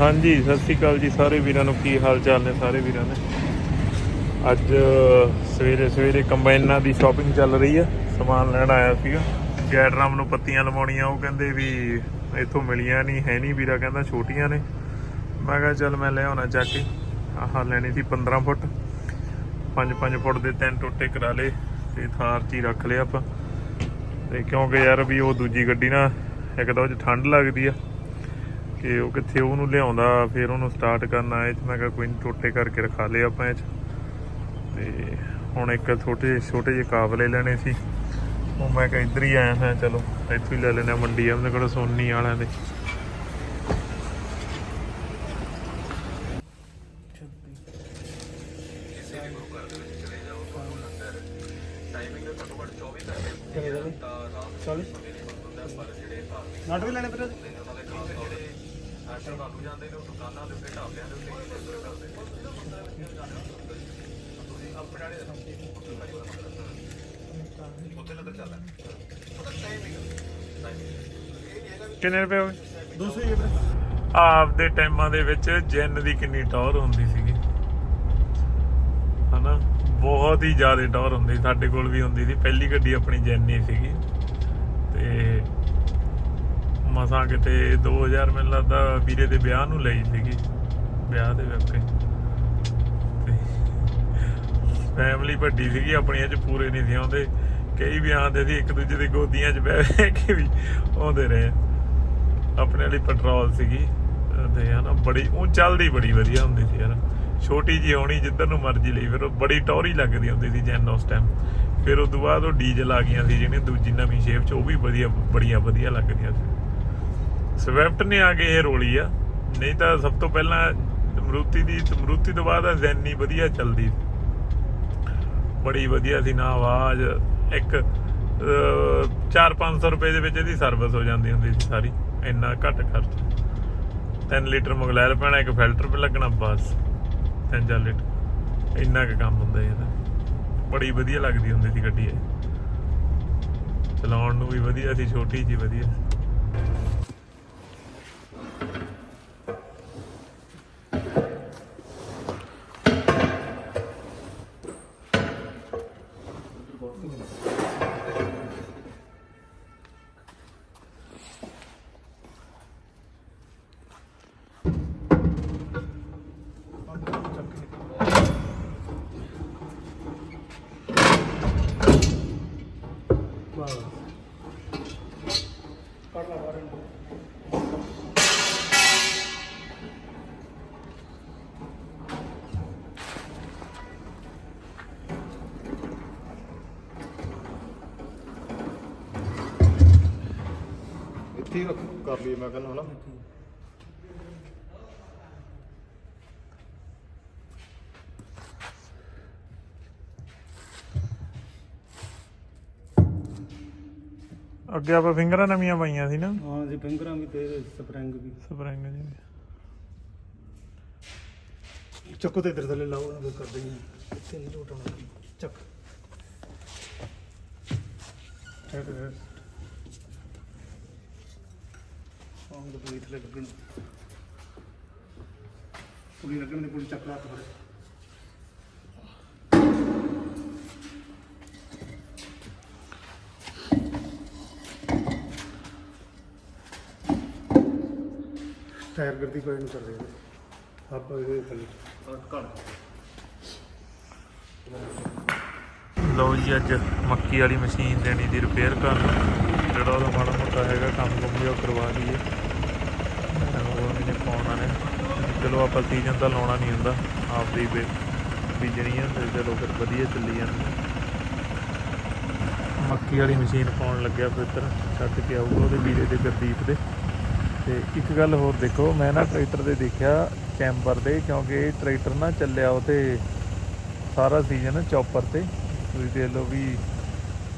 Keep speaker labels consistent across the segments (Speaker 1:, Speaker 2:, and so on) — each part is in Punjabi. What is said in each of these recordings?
Speaker 1: ਹਾਂਜੀ, ਸਤਿ ਸ਼੍ਰੀ ਅਕਾਲ ਜੀ ਸਾਰੇ ਵੀਰਾਂ ਨੂੰ। ਕੀ ਹਾਲ ਚਾਲ ਨੇ ਸਾਰੇ ਵੀਰਾਂ ਨੇ ਅੱਜ ਸਵੇਰੇ ਸਵੇਰੇ ਕੰਬਾਈਨਾਂ ਦੀ ਸ਼ਾਪਿੰਗ ਚੱਲ ਰਹੀ ਆ। ਸਮਾਨ ਲੈਣ ਆਇਆ ਸੀਗਾ। ਜੈਡਰਾਮ ਨੂੰ ਪੱਤੀਆਂ ਲਵਾਉਣੀਆਂ, ਉਹ ਕਹਿੰਦੇ ਵੀ ਇੱਥੋਂ ਮਿਲੀਆਂ ਨਹੀਂ, ਹੈ ਨਹੀਂ ਵੀਰਾ, ਕਹਿੰਦਾ ਛੋਟੀਆਂ ਨੇ। ਮੈਂ ਕਿਹਾ ਚੱਲ ਮੈਂ ਲੈ ਆਉਣਾ ਚੱਕ ਕੇ। ਆਹ ਲੈਣੀ ਸੀ 15 ਫੁੱਟ। 5-5 ਫੁੱਟ ਦੇ ਤਿੰਨ ਟੋਟੇ ਕਰਾ ਲਏ ਤੇ ਥਾਰ 'ਚ ਹੀ ਰੱਖ ਲਿਆ ਆਪਾਂ। ਤੇ ਕਿਉਂਕਿ ਯਾਰ ਵੀ ਉਹ ਦੂਜੀ ਗੱਡੀ ਨਾ ਇੱਕ ਤਾਂ ਉਹ 'ਚ ਠੰਡ ਲੱਗਦੀ ਆ। ਕਿ ਉਹ ਕਿੱਥੇ ਉਹਨੂੰ ਲਿਆਉਂਦਾ ਫਿਰ ਉਹਨੂੰ ਸਟਾਰਟ ਕਰਨਾ ਇਹ 'ਚ ਮੈਂ ਕਿਹਾ ਕੋਈ ਨਹੀਂ ਟੋਟੇ ਕਰਕੇ ਰਖਾ ਲਏ ਆਪਾਂ ਇਹ 'ਚ। ਤੇ ਹੁਣ ਇੱਕ ਛੋਟੇ ਛੋਟੇ ਜਿਹੇ ਕਾਬਲੇ ਲੈਣੇ ਸੀ। ਉਹ ਮੈਂ ਕਿਹਾ ਇੱਧਰ ਹੀ ਆਇਆ ਹਾਂ ਚਲੋ ਇੱਥੋਂ ਹੀ ਲੈ ਲੈਣੇ ਆ ਮੰਡੀ ਆ ਉਹਦੇ ਕੋਲ ਸੋਨੀ ਵਾਲਿਆਂ ਦੇ।
Speaker 2: ਨਟ ਵੀ ਲੈਣੇ ਫਿਰ
Speaker 1: ਕਿੰਨੇ ਰੁਪਏ ਹੋਏ?
Speaker 2: 200 ਹੀ
Speaker 1: ਆਪਦੇ ਟਾਈਮਾਂ ਦੇ ਵਿੱਚ ਜਿੰਨ ਦੀ ਕਿੰਨੀ ਟੌਰ ਹੁੰਦੀ ਸੀਗੀ। ਹਨਾ? ਬਹੁਤ ਹੀ ਜ਼ਿਆਦਾ ਟੌਰ ਹੁੰਦੀ ਸੀ। ਸਾਡੇ ਕੋਲ ਵੀ ਹੁੰਦੀ ਸੀ। ਪਹਿਲੀ ਗੱਡੀ ਆਪਣੀ ਜਿੰਨ ਹੀ ਸੀਗੀ। ਤੇ ਮਸਾਂ ਕਿਤੇ 2000 ਮੈਨੂੰ ਲੱਗਦਾ ਵੀਰੇ ਦੇ ਵਿਆਹ ਨੂੰ ਲਈ ਸੀਗੀ। ਵਿਆਹ ਦੇ ਵਿੱਚ ਫੈਮਿਲੀ ਵੱਡੀ ਸੀਗੀ, ਆਪਣੀਆਂ ਚ ਪੂਰੇ ਨਹੀਂ ਸੀ ਆਉਂਦੇ। ਕਈ ਵਿਆਹਾਂ ਦੇ ਸੀ, ਇੱਕ ਦੂਜੇ ਦੀ ਗੋਦੀਆਂ 'ਚ ਬਹਿ ਕੇ ਵੀ ਆਉਂਦੇ ਰਹੇ। ਆਪਣੇ ਲਈ ਪੈਟਰੋਲ ਸੀਗੀ। ਤੇ ਹਨਾ, ਬੜੀ ਉਹ ਚੱਲਦੀ ਬੜੀ ਵਧੀਆ ਹੁੰਦੀ ਸੀ ਯਾਰ। ਛੋਟੀ ਜੀ ਹੋਣੀ, ਜਿੱਧਰ ਨੂੰ ਮਰਜ਼ੀ ਲਈ, ਫਿਰ ਉਹ ਬੜੀ ਟੌਰੀ ਲੱਗਦੀ ਹੁੰਦੀ ਸੀ ਜੈਨ ਉਸ ਟਾਈਮ ਫਿਰ ਉਸ ਤੋਂ ਬਾਅਦ ਉਹ ਡੀਜ਼ਲ ਆ ਗਈਆਂ ਸੀ ਜਿਹਨੇ ਦੂਜੀ ਨਵੀਂ ਸ਼ੇਪ ਚ, ਉਹ ਵੀ ਵਧੀਆ, ਬੜੀਆਂ ਵਧੀਆ ਲੱਗਦੀਆਂ ਸੀ। ਸਵਿਫਟ ਨੇ ਆ ਕੇ ਇਹ ਰੋਲੀ ਆ। ਨਹੀਂ ਤਾਂ ਸਭ ਤੋਂ ਪਹਿਲਾਂ ਮਰੂਤੀ ਦੀ ਮਰੂਤੀ ਤੋਂ ਬਾਅਦ ਜ਼ੈਨੀ ਵਧੀਆ ਚੱਲਦੀ। ਬੜੀ ਵਧੀਆ ਸੀ ਨਾ ਆਵਾਜ਼, ਇੱਕ 4-500 ਰੁਪਏ ਦੇ ਵਿੱਚ ਇਹਦੀ ਸਰਵਿਸ ਹੋ ਜਾਂਦੀ ਹੁੰਦੀ ਸੀ ਸਾਰੀ। ਇੰਨਾ ਘੱਟ ਖਰਚ। 3 ਲੀਟਰ ਮਗਲੈਲ ਪੈਣਾ, ਇੱਕ ਫਿਲਟਰ ਵੀ ਲੱਗਣਾ, ਬਸ। 3 ਲੀਟਰ। ਇੰਨਾ ਕੁ ਕੰਮ ਹੁੰਦਾ ਸੀ ਇਹਦਾ। ਬੜੀ ਵਧੀਆ ਲੱਗਦੀ ਹੁੰਦੀ ਸੀ ਗੱਡੀ ਇਹ। ਚਲਾਉਣ ਨੂੰ ਵੀ ਵਧੀਆ ਸੀ, ਛੋਟੀ ਜੀ ਵਧੀਆ
Speaker 2: ਕੱਢ ਲਾ ਬਾਹਰ ਇਹਨੂੰ।
Speaker 3: ਇੱਥੇ ਹੀ ਰੱਖ ਕਰ ਲਈਏ ਮੈਂ ਕਹਿੰਦਾ ਹਨਾ
Speaker 1: ਅੱਗੇ ਆਪਾਂ ਫਿੰਗਰਾਂ ਨਵੀਆਂ ਪਾਈਆਂ ਸੀ ਨਾ।
Speaker 2: ਹਾਂ ਜੀ ਫਿੰਗਰਾਂ ਵੀ ਤੇ ਸਪਰਿੰਗ ਵੀ।
Speaker 1: ਸਪਰਿੰਗ ਜੀ।
Speaker 2: ਚੱਕੋ ਤੇ ਇਧਰ ਥੱਲੇ ਲਾਓ ਨਾ ਕਰ ਦਈਏ ਇੱਥੇ ਨਹੀਂ ਲੋਟਣਾ ਚੱਕ। ਚੱਕ ਆਉਂ ਦਾ ਪੂਰੀ ਥੱਲੇ ਲੱਗਣ। ਪੂਰੀ ਲੱਗਣ ਦੀ ਪੂਰੀ ਚੱਕ ਲਾ ਤਾ ਟਾਇਰ ਗਰਦੀ ਕੋਈ ਨਹੀਂ ਕਰਦੇ ਆਪਾਂ ਇਹਦੇ ਥੱਲੇ।
Speaker 1: ਲਓ ਜੀ, ਅੱਜ ਮੱਕੀ ਵਾਲੀ ਮਸ਼ੀਨ ਦੇਣੀ ਦੀ ਰਿਪੇਅਰ ਕਰਨ। ਜਿਹੜਾ ਉਹਦਾ ਮਾੜਾ ਮੋਟਾ ਹੈਗਾ, ਕੰਮ ਕੰਮ ਵੀ ਉਹ ਕਰਵਾ ਲਈਏ। ਉਹ ਨੇ ਪਾਉਣਾ ਨੇ। ਚਲੋ, ਆਪਾਂ ਸੀਜ਼ਨ ਤਾਂ ਲਾਉਣਾ ਨਹੀਂ ਹੁੰਦਾ। ਆਪਦੀ ਬੇ ਬੀਜਣੀ ਆ ਤੇ ਚਲੋ ਫਿਰ ਵਧੀਆ ਚੱਲੀ ਜਾਂਦੀ ਮੱਕੀ ਵਾਲੀ ਮਸ਼ੀਨ ਪਾਉਣ ਲੱਗਿਆ ਪਵਿੱਤਰ ਛੱਡ ਕੇ ਆਊਗਾ ਉਹਦੇ ਵੀਰੇ ਦੇ ਗੁਰਦੀਪ ਦੇ। ਤੇ ਇੱਕ ਗੱਲ ਹੋਰ ਦੇਖੋ, ਮੈਂ ਨਾ ਟਰੈਕਟਰ ਦੇ ਦੇਖਿਆ ਚੈਂਬਰ ਦੇ, ਕਿਉਂਕਿ ਇਹ ਟਰੈਕਟਰ ਨਾ ਚੱਲਿਆ ਉਹ ਤੇ ਸਾਰਾ ਸੀਜ਼ਨ ਚੌਪਰ ਤੇ। ਤੁਸੀਂ ਦੇਖ ਲਓ ਵੀ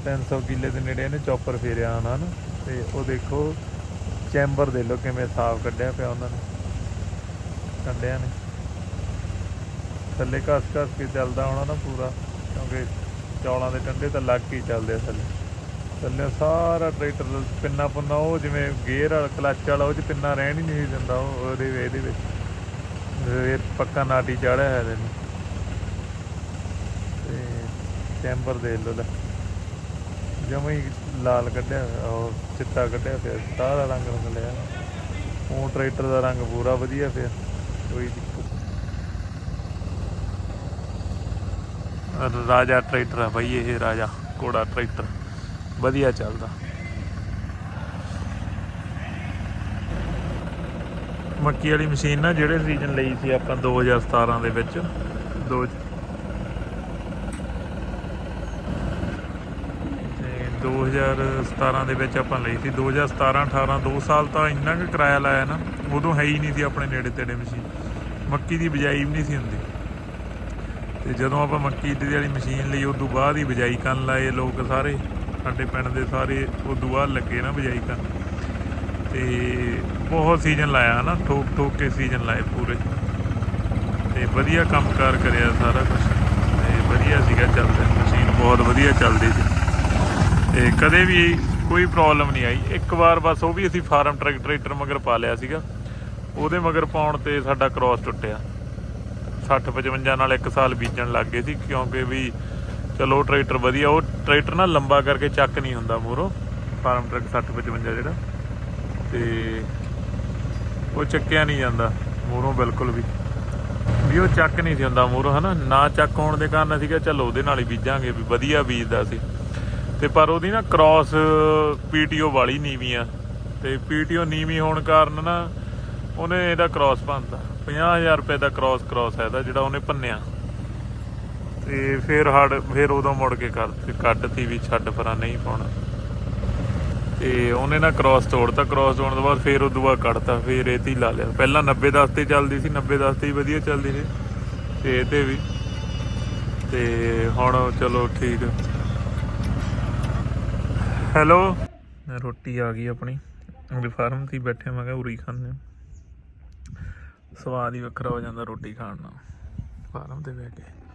Speaker 1: 300 ਕਿੱਲੇ ਦੇ ਨੇੜੇ ਇਹਨੇ ਚੌਪਰ ਫੇਰਿਆ ਉਹਨਾਂ ਨੂੰ, ਤੇ ਉਹ ਦੇਖੋ ਚੈਂਬਰ ਦੇ ਲੋ ਕਿਵੇਂ ਸਾਫ਼ ਕੱਢਿਆ ਪਿਆ ਉਹਨਾਂ ਨੇ, ਕੱਢਿਆ ਨੇ। ਥੱਲੇ ਘਸ ਘਸ ਕੇ ਚੱਲਦਾ ਹੋਣਾ ਨਾ ਪੂਰਾ, ਕਿਉਂਕਿ ਚੌਲਾਂ ਦੇ ਟੰਡੇ ਤਾਂ ਲੱਗ ਕੇ ਹੀ ਚੱਲਦੇ ਆ ਥੱਲੇ। ਚੱਲਿਆ, ਸਾਰਾ ਟਰੈਕਟਰ ਪਿੰਨਾ ਪੁੰਨਾ, ਉਹ ਜਿਵੇਂ ਗੇਅਰ ਵਾਲਾ, ਕਲੱਚ ਵਾਲਾ, ਉਹ ਚ ਪਿੰਨਾ ਰਹਿਣ ਹੀ ਨਹੀਂ ਦਿੰਦਾ, ਉਹ ਉਹਦੇ ਇਹਦੇ ਵਿੱਚ। ਇਹ ਪੱਕਾ ਨਾਟੀ ਚੜਿਆ ਹੈ ਇਹਦੇ ਤੇ ਚੈਂਬਰ ਦੇ ਲੋ ਲੈ। ਜਮਾ ਹੀ ਲਾਲ ਕੱਢਿਆ ਉਹ ਚਿੱਟਾ ਕੱਢਿਆ ਫਿਰ ਸਾਰਾ ਰੰਗ ਰੰਗ ਲਿਆ। ਉਹ ਟਰੈਕਟਰ ਦਾ ਰੰਗ ਪੂਰਾ ਵਧੀਆ ਫਿਰ ਕੋਈ ਰਾਜਾ ਟਰੈਕਟਰ ਆ ਬਾਈ, ਇਹ ਰਾਜਾ ਕੋੜਾ ਟਰੈਕਟਰ। ਵਧੀਆ ਚੱਲਦਾ। ਮੱਕੀ ਵਾਲੀ ਮਸ਼ੀਨ ਨਾ ਜਿਹੜੇ ਸੀਜ਼ਨ ਲਈ ਸੀ ਆਪਾਂ 2017 ਦੇ ਵਿੱਚ, ਦੋ ਤੇ 2017 ਦੇ ਵਿੱਚ ਆਪਾਂ ਲਈ ਸੀ। 2017 18 2 ਸਾਲ ਤਾਂ ਇੰਨਾ ਕੁ ਕਿਰਾਇਆ ਲਾਇਆ ਨਾ, ਉਦੋਂ ਹੈ ਹੀ ਨਹੀਂ ਸੀ ਆਪਣੇ ਨੇੜੇ ਤੇੜੇ ਮਸ਼ੀਨ। ਮੱਕੀ ਦੀ ਬਿਜਾਈ ਵੀ ਨਹੀਂ ਸੀ ਹੁੰਦੀ। ਤੇ ਜਦੋਂ ਆਪਾਂ ਮੱਕੀ ਦੀ ਵਾਲੀ ਮਸ਼ੀਨ ਲਈ, ਉਦੋਂ ਬਾਅਦ ਹੀ ਬਿਜਾਈ ਕਰਨ ਲਾਏ ਲੋਕ ਸਾਰੇ। ਸਾਡੇ ਪਿੰਡ ਦੇ ਸਾਰੇ ਉਦੋਂ ਬਾਅਦ ਲੱਗੇ ਨਾ ਬਜਾਈ ਕਰਨ। ਤੇ ਬਹੁਤ ਸੀਜ਼ਨ ਲਾਇਆ ਨਾ ਠੋਕ ਠੋਕ ਕੇ ਸੀਜ਼ਨ ਲਾਏ ਪੂਰੇ। ਤੇ ਵਧੀਆ ਕੰਮਕਾਰ ਕਰਿਆ ਸਾਰਾ ਕੁਝ ਤੇ ਵਧੀਆ ਸੀਗਾ ਚੱਲਦਾ ਮਸ਼ੀਨ ਬਹੁਤ ਵਧੀਆ ਚੱਲਦੀ ਸੀ। ਤੇ ਕਦੇ ਵੀ ਕੋਈ ਪ੍ਰੋਬਲਮ ਨਹੀਂ ਆਈ। ਇੱਕ ਵਾਰ ਬਸ ਉਹ ਵੀ ਅਸੀਂ ਫਾਰਮ ਟਰੈਕ ਟਰੈਕਟਰ ਮਗਰ ਪਾ ਲਿਆ ਸੀਗਾ। ਉਹਦੇ ਮਗਰ ਪਾਉਣ ਤੇ ਸਾਡਾ ਕ੍ਰਾਸ ਟੁੱਟਿਆ। 60 55 ਨਾਲ ਇੱਕ ਸਾਲ ਬੀਜਣ ਲੱਗ ਗਏ ਸੀ, ਕਿਉਂਕਿ ਵੀ ਚਲੋ ਟਰੈਕਟਰ ਵਧੀਆ, ਉਹ ਟਰੈਕਟਰ ਨਾ ਲੰਬਾ ਕਰਕੇ ਚੱਕ ਨਹੀਂ ਹੁੰਦਾ ਮੂਰੋ ਫਾਰਮ ਟਰੱਕ 60 55 ਜਿਹੜਾ। ਤੇ ਉਹ ਚੱਕਿਆ ਨਹੀਂ ਜਾਂਦਾ ਮੂਰੋਂ ਬਿਲਕੁਲ ਵੀ। ਵੀ ਉਹ ਚੱਕ ਨਹੀਂ ਸੀ ਹੁੰਦਾ ਮੂਰੋਂ ਹਨਾ? ਨਾ ਚੱਕ ਹੋਣ ਦੇ ਕਾਰਨ ਅਸੀਂ ਕਿਹਾ, ਚਲੋ ਉਹਦੇ ਨਾਲ ਹੀ ਬੀਜਾਂਗੇ ਵੀ ਵਧੀਆ ਬੀਜਦਾ ਸੀ। ਤੇ ਪਰ ਉਹਦੀ ਨਾ ਕ੍ਰਾਸ ਪੀਟੀਓ ਵਾਲੀ ਨੀਵੀਂ ਆ। ਤੇ ਪੀਟੀਓ ਨੀਵੀਂ ਹੋਣ ਕਾਰਨ ਨਾ ਉਹਨੇ ਇਹਦਾ ਕ੍ਰਾਸ ਭੰਨਤਾ। 50000 ਰੁਪਏ ਦਾ ਕ੍ਰਾਸ ਕ੍ਰਾਸ ਹੈ ਇਹਦਾ ਜਿਹੜਾ ਉਹਨੇ ਭੰਨਿਆ। ਤੇ ਫਿਰ ਹੜ, ਫਿਰ ਉਦੋਂ ਮੁੜ ਕੇ ਕਰ ਕੱਢਤੀ ਵੀ ਛੱਡ ਪਰਾਂ ਨਹੀਂ ਪਾਉਣਾ। ਤੇ ਉਹਨੇ ਨਾ ਕ੍ਰਾਸ ਤੋੜਤਾ ਕ੍ਰਾਸ ਤੋੜਨ ਤੋਂ ਬਾਅਦ ਫਿਰ ਉਦੋਂ ਬਾਅਦ ਕੱਢਤਾ, ਫਿਰ ਇਹ ਤੇ ਲਾ ਲਿਆ। ਪਹਿਲਾਂ 90 10 ਤੇ ਚੱਲਦੀ ਸੀ 90 10 ਤੇ ਹੀ ਵਧੀਆ ਚੱਲਦੀ ਸੀ ਤੇ ਇਹ ਤੇ ਵੀ, ਤੇ ਹੁਣ ਚਲੋ ਠੀਕ। ਹੈਲੋ? ਰੋਟੀ ਆ ਗਈ ਆਪਣੀ। ਉਹਦੇ ਫਾਰਮ ਤੇ ਹੀ ਬੈਠੇ, ਮੈਂ ਕਿਹਾ ਉਰੀ ਖਾਂਦੇ ਹਾਂ। ਸਵਾਦ ਹੀ ਵੱਖਰਾ ਹੋ ਜਾਂਦਾ ਰੋਟੀ ਖਾਣ ਨਾਲ। ਫਾਰਮ ਤੇ ਬਹਿ ਕੇ।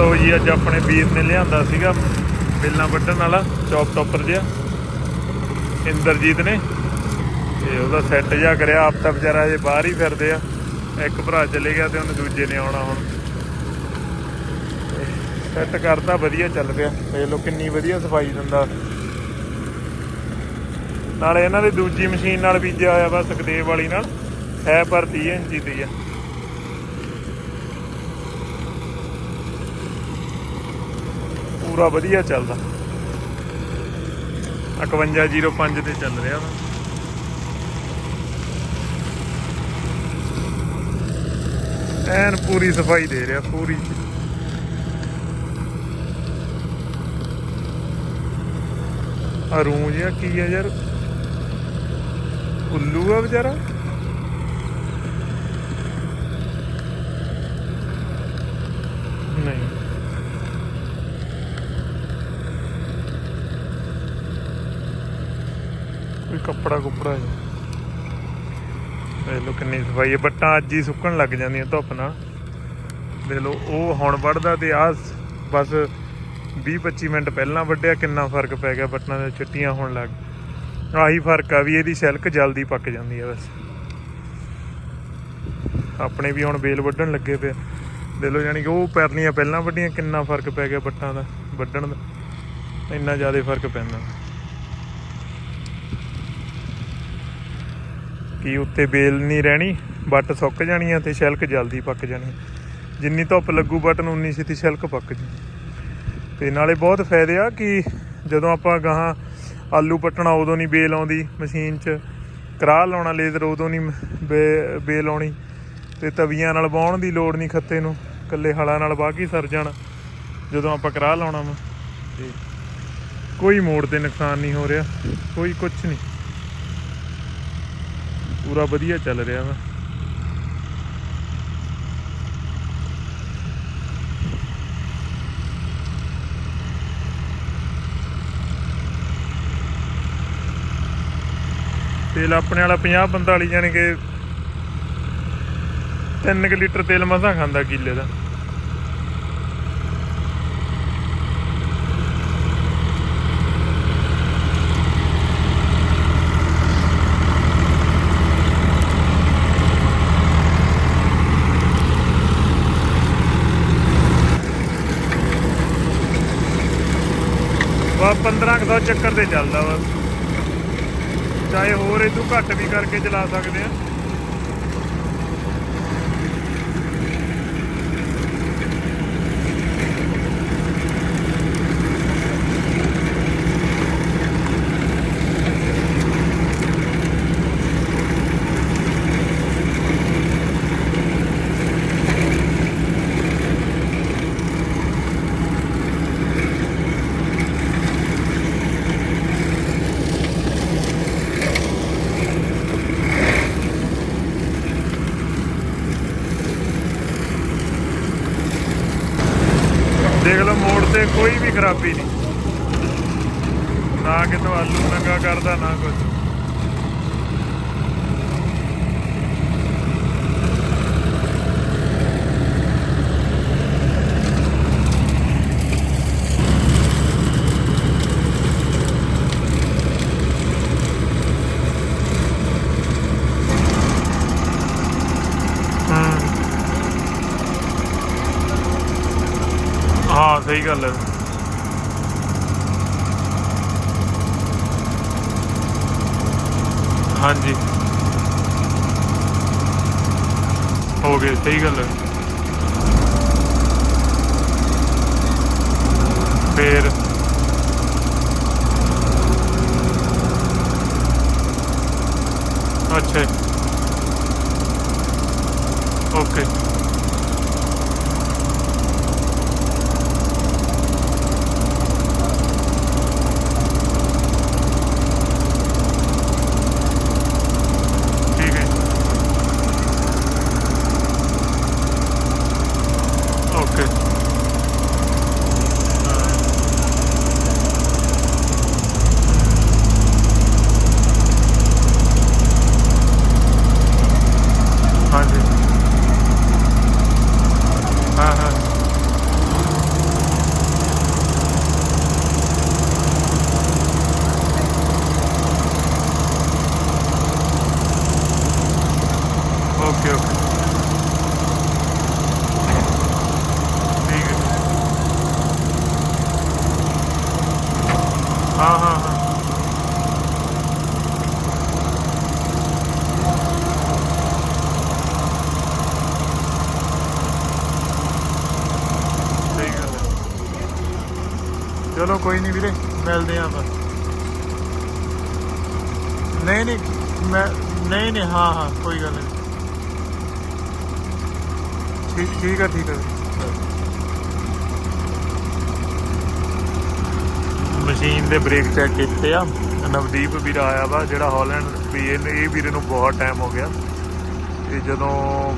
Speaker 1: ਲੋ ਜੀ, ਅੱਜ ਆਪਣੇ ਵੀਰ ਨੇ ਲਿਆਂਦਾ ਸੀਗਾ ਬਿੱਲਾਂ ਵੱਢਣ ਵਾਲਾ ਚੌਪ ਟੌਪਰ ਜਿਹਾ। ਇੰਦਰਜੀਤ ਨੇ। ਤੇ ਉਹਦਾ ਸੈੱਟ ਜਿਹਾ ਕਰਿਆ, ਆਪ ਤਾਂ ਵਿਚਾਰਾ ਹਜੇ ਬਾਹਰ ਹੀ ਫਿਰਦੇ ਆ। ਇੱਕ ਭਰਾ ਚਲੇ ਗਿਆ ਤੇ ਉਹਨੇ ਦੂਜੇ ਨੇ ਆਉਣਾ ਹੁਣ। ਸੈੱਟ ਕਰਤਾ, ਵਧੀਆ ਚੱਲ ਪਿਆ। ਦੇਖ ਲਓ ਕਿੰਨੀ ਵਧੀਆ ਸਫ਼ਾਈ ਦਿੰਦਾ। ਨਾਲੇ ਇਹਨਾਂ ਦੀ ਦੂਜੀ ਮਸ਼ੀਨ ਨਾਲ ਬੀਜਿਆ ਹੋਇਆ ਵਾ ਸੁਖਦੇਵ ਵਾਲੀ ਨਾਲ। ਹੈ ਪਰ 30 ਇੰਚੀ ਦੀ ਆ। ਪੂਰਾ ਵਧੀਆ ਚੱਲਦਾ। 5105 ਤੇ ਚੱਲ ਰਿਹਾ ਵਾ। ਐਨ ਪੂਰੀ ਸਫ਼ਾਈ ਦੇ ਰਿਹਾ, ਪੂਰੀ। ਆ ਰੂੰ ਜਿਹਾ ਕੀ ਆ ਯਾਰ? ਉੱਲੂ ਆ ਵਿਚਾਰਾ ਨਹੀਂ ਕੋਈ ਕੱਪੜਾ ਕੁਪੜਾ ਹੈ ਦੇਖ ਲਓ ਕਿੰਨੀ ਸਫ਼ਾਈ ਹੈ। ਬੱਟਾਂ ਅੱਜ ਹੀ ਸੁੱਕਣ ਲੱਗ ਜਾਂਦੀਆਂ ਧੁੱਪ ਨਾਲ। ਦੇਖ ਲਓ, ਉਹ ਹੁਣ ਵੱਢਦਾ ਤੇ ਆ ਬਸ 20 25 ਮਿੰਟ ਪਹਿਲਾਂ ਵੱਢਿਆ, ਕਿੰਨਾ ਫ਼ਰਕ ਪੈ ਗਿਆ ਬੱਟਾਂ ਦੇ ਚਿੱਟੀਆਂ ਹੋਣ ਲੱਗ। ਆਹੀ ਫ਼ਰਕ ਆ ਵੀ ਇਹਦੀ ਸਿਲਕ ਜਲਦੀ ਪੱਕ ਜਾਂਦੀ ਹੈ ਬਸ। ਆਪਣੇ ਵੀ ਹੁਣ ਬੇਲ ਵੱਢਣ ਲੱਗੇ ਪਏ ਦੇਖ ਲਓ ਯਾਨੀ ਕਿ ਉਹ ਪੈਰਲੀਆਂ ਪਹਿਲਾਂ ਵੱਢੀਆਂ, ਕਿੰਨਾ ਫ਼ਰਕ ਪੈ ਗਿਆ ਬੱਟਾਂ ਦਾ ਵੱਢਣ ਦਾ। ਇੰਨਾ ਜ਼ਿਆਦਾ ਫ਼ਰਕ ਪੈਂਦਾ। ਕਿ ਉੱਤੇ ਬੇਲ ਨਹੀਂ ਰਹਿਣੀ ਬੱਟ ਸੁੱਕ ਜਾਣੀ ਆ ਤੇ ਛਿਲਕ ਜਲਦੀ ਪੱਕ ਜਾਣੀ ਜਿੰਨੀ ਧੁੱਪ ਲੱਗੂ ਬਟਨ ਉਨੀ ਛੇਤੀ ਛਿਲਕ ਪੱਕ ਜੂ। ਤੇ ਨਾਲੇ ਬਹੁਤ ਫਾਇਦੇ ਆ ਕਿ ਜਦੋਂ ਆਪਾਂ ਗਾਹਾਂ ਆਲੂ ਪੱਟਣਾ, ਉਦੋਂ ਨਹੀਂ ਬੇਲ ਆਉਂਦੀ ਮਸ਼ੀਨ 'ਚ। ਕਰਾਹ ਲਾਉਣਾ ਲੇਜ਼ਰ, ਉਦੋਂ ਨਹੀਂ ਬੇ- ਬੇਲ ਆਉਣੀ। ਤੇ ਤਵੀਆਂ ਨਾਲ ਵਾਹੁਣ ਦੀ ਲੋੜ ਨਹੀਂ ਖੱਤੇ ਨੂੰ ਕੱਲੇ ਹਲਾਂ ਨਾਲ ਵਾਹ ਕੇ ਸਰ ਜਾਣਾ, ਜਦੋਂ ਆਪਾਂ ਕਰਾਹ ਲਾਉਣਾ ਵਾ। ਤੇ ਕੋਈ ਮੋੜ ਤੇ ਨੁਕਸਾਨ ਨਹੀਂ ਹੋ ਰਿਹਾ, ਕੋਈ ਕੁਝ ਨਹੀਂ। ਪੂਰਾ ਵਧੀਆ ਚੱਲ ਰਿਹਾ ਵਾ। ਤੇਲ ਆਪਣੇ ਵਾਲਾ 50 45 ਜਾਨੀ ਕਿ 3 ਕਿ ਲੀਟਰ ਤੇਲ ਮਸਾਂ ਖਾਂਦਾ ਕਿੱਲੇ ਦਾ। 1500 ਚੱਕਰ ਤੇ ਚੱਲਦਾ ਵਾ। ਚਾਹੇ ਹੋਰ ਇਹ ਤੋਂ ਘੱਟ ਵੀ ਕਰਕੇ ਚਲਾ ਸਕਦੇ ਆ ਦੇਖ ਲਓ ਮੋੜ ਤੇ ਕੋਈ ਵੀ ਖਰਾਬੀ ਨਹੀਂ। ਨਾ ਕਿਤੋਂ ਆਲੂ ਨੰਗਾ ਕਰਦਾ ਨਾ ਕੁਝ ਹਾਂ। ਹਾਂ ਸਹੀ ਗੱਲ ਹੈ। ਹਾਂਜੀ। ਹੋ ਗਏ ਸਹੀ ਗੱਲ ਹੈ। ਫੇਰ? ਅੱਛਾ ਓਕੇ ਠੀਕ ਹੈ ਓਕੇ ਹਾਂਜੀ ਹਾਂ ਹਾਂ ਓਕੇ ਓਕੇ ਠੀਕ ਹੈ ਹਾਂ ਹਾਂ ਹਾਂ ਸਹੀ ਗੱਲ ਹੈ ਚਲੋ ਕੋਈ ਨਹੀਂ ਵੀਰੇ ਮਿਲਦੇ ਆਂ ਨਹੀਂ ਨਹੀਂ, ਮੈਂ, ਨਹੀਂ ਨਹੀਂ, ਹਾਂ ਹਾਂ, ਕੋਈ ਗੱਲ ਨਹੀਂ। ਠੀਕ ਠੀਕ ਹੈ ਠੀਕ ਹੈ ਮਸ਼ੀਨ ਦੇ ਬ੍ਰੇਕ ਚੈੱਕ ਕੀਤੇ ਆ। ਨਵਦੀਪ ਵੀਰ ਆਇਆ ਵਾ, ਜਿਹੜਾ ਹਾਲੈਂਡ ਵੀ ਇਹ ਇਹ ਵੀਰੇ ਨੂੰ ਬਹੁਤ ਟਾਈਮ ਹੋ ਗਿਆ। ਤੇ ਜਦੋਂ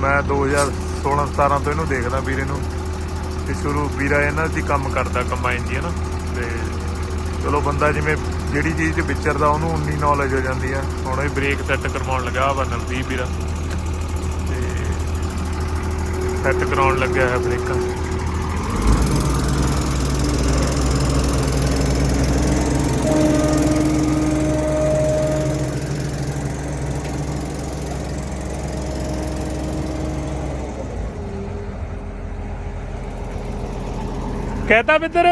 Speaker 1: ਮੈਂ 2016 17 ਤੋਂ ਇਹਨੂੰ ਦੇਖਦਾ ਵੀਰੇ ਨੂੰ, ਤੇ ਸ਼ੁਰੂ, ਵੀਰਾ ਇਹਨਾਂ ਦੀ ਕੰਮ ਕਰਦਾ, ਕੰਬਾਈਨ ਦੀ, ਹੈ ਨਾ? ਤੇ ਚਲੋ ਬੰਦਾ ਜਿਵੇਂ ਜਿਹੜੀ ਚੀਜ਼ 'ਚ ਵਿਚਰਦਾ, ਉਹਨੂੰ ਉਨੀ ਨੌਲੇਜ ਹੋ ਜਾਂਦੀ ਆ। ਹੁਣ ਇਹ ਬ੍ਰੇਕ ਸੈੱਟ ਕਰਵਾਉਣ ਲੱਗਾ ਵਾ ਨਵਦੀਪ ਵੀਰਾ। ਤੇ ਸੈੱਟ ਕਰਾਉਣ ਲੱਗਿਆ ਹੈ ਬ੍ਰੇਕਾਂ ਕਹਤਾ ਮਿੱਤਰ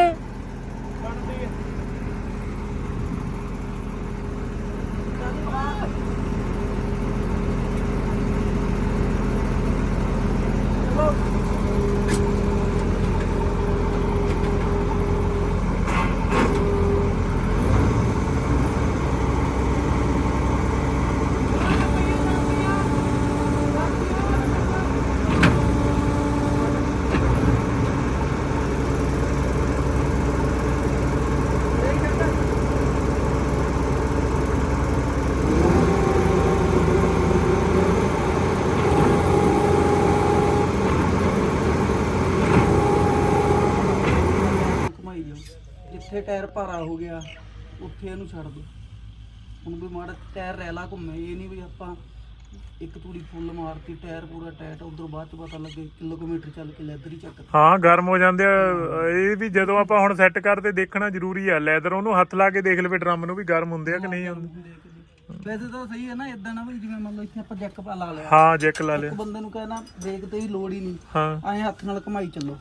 Speaker 4: ਘੁਮਾਈ ਜਾਓ ਜਿੱਥੇ ਟਾਇਰ ਭਾਰਾ ਹੋ ਗਿਆ ਉੱਥੇ ਇਹਨੂੰ ਛੱਡ ਦੋ। ਹੁਣ ਵੀ ਮਾੜਾ ਟਾਇਰ ਰੈਲਾ ਘੁੰਮੇ ਇਹ ਨਹੀਂ ਵੀ ਆਪਾਂ ਇੱਕ ਤੂੜੀ ਫੁੱਲ ਮਾਰਤੀ ਟਾਇਰ ਪੂਰਾ ਟਾਇਟ ਉਧਰ ਬਾਅਦ ਚ ਪਤਾ ਲੱਗੇ ਕਿਲੋਮੀਟਰ ਚੱਲ ਕੇ ਲੈਦਰ ਹੀ ਚੱਕ
Speaker 1: ਹਾਂ ਗਰਮ ਹੋ ਜਾਂਦੇ ਆ ਇਹ ਵੀ ਜਦੋਂ ਆਪਾਂ ਹੁਣ ਸੈੱਟ ਕਰਦੇ ਦੇਖਣਾ ਜ਼ਰੂਰੀ ਆ ਲੈਦਰ ਉਹਨੂੰ ਹੱਥ ਲਾ ਕੇ ਦੇਖ ਲਵੇ ਡਰਮ ਨੂੰ ਵੀ ਗਰਮ ਹੁੰਦੇ ਆ ਕਿ ਨਹੀਂ ਹੁੰਦੇ।
Speaker 4: ਵੈਸੇ ਤਾਂ ਸਹੀ ਹੈ ਨਾ ਇਦਾਂ ਨਾ ਵੀ ਜਿਵੇਂ ਮੰਨ ਲਓ ਇੱਥੇ ਆਪਾਂ ਜੈਕ ਪਾ ਲਾ ਲਿਆ।
Speaker 1: ਹਾਂ ਜੈਕ ਲਾ
Speaker 4: ਇੱਕ
Speaker 1: ਲਿਆ।
Speaker 4: ਬੰਦੇ ਨੂੰ ਕਹਿਣਾ ਬ੍ਰੇਕ ਤੇ ਵੀ ਲੋੜ ਹੀ ਨਹੀਂ।
Speaker 1: ਹਾਂ।
Speaker 4: ਐਂ ਹੱਥ ਨਾਲ ਘੁਮਾਈ ਚੱਲੋ।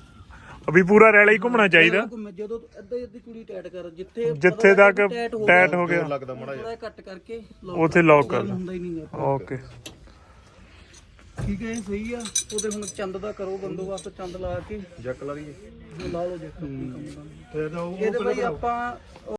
Speaker 1: ਵੀ ਪੂਰਾ ਰੈਲਾ ਹੀ ਘੁੰਮਣਾ ਚਾਹੀਦਾ।
Speaker 4: ਘੁੰਮੇ ਜਦੋਂ ਅੱਧੇ ਅੱਧੀ ਚੂੜੀ ਟਾਈਟ ਕਰ ਜਿੱਥੇ
Speaker 1: ਜਿੱਥੇ ਤੱਕ ਟੈਟ ਹੋ ਗਿਆ।
Speaker 3: ਲੱਗਦਾ ਮੜਾ
Speaker 4: ਥੋੜਾ ਕੱਟ ਕਰਕੇ
Speaker 1: ਉੱਥੇ lock ਕਰ
Speaker 4: ਕਰ। ਹੁੰਦਾ ਹੀ ਨਹੀਂ ਹੈ।
Speaker 1: ਓਕੇ।
Speaker 4: ਠੀਕ ਹੈ ਇਹ ਸਹੀ ਆ। ਉਹਦੇ ਹੁਣ ਚੰਦ ਦਾ ਕਰੋ ਬੰਦੋਬਸਤ ਚੰਦ ਲਾ ਕੇ।
Speaker 3: ਜੱਕ ਲਾ ਲਈਏ।
Speaker 4: ਲਾ ਲਓ ਕੰਮ ਦਾ।
Speaker 3: ਫਿਰ ਤਾਂ ਉਹ
Speaker 4: ਇਹਦੇ ਬਈ ਆਪਾਂ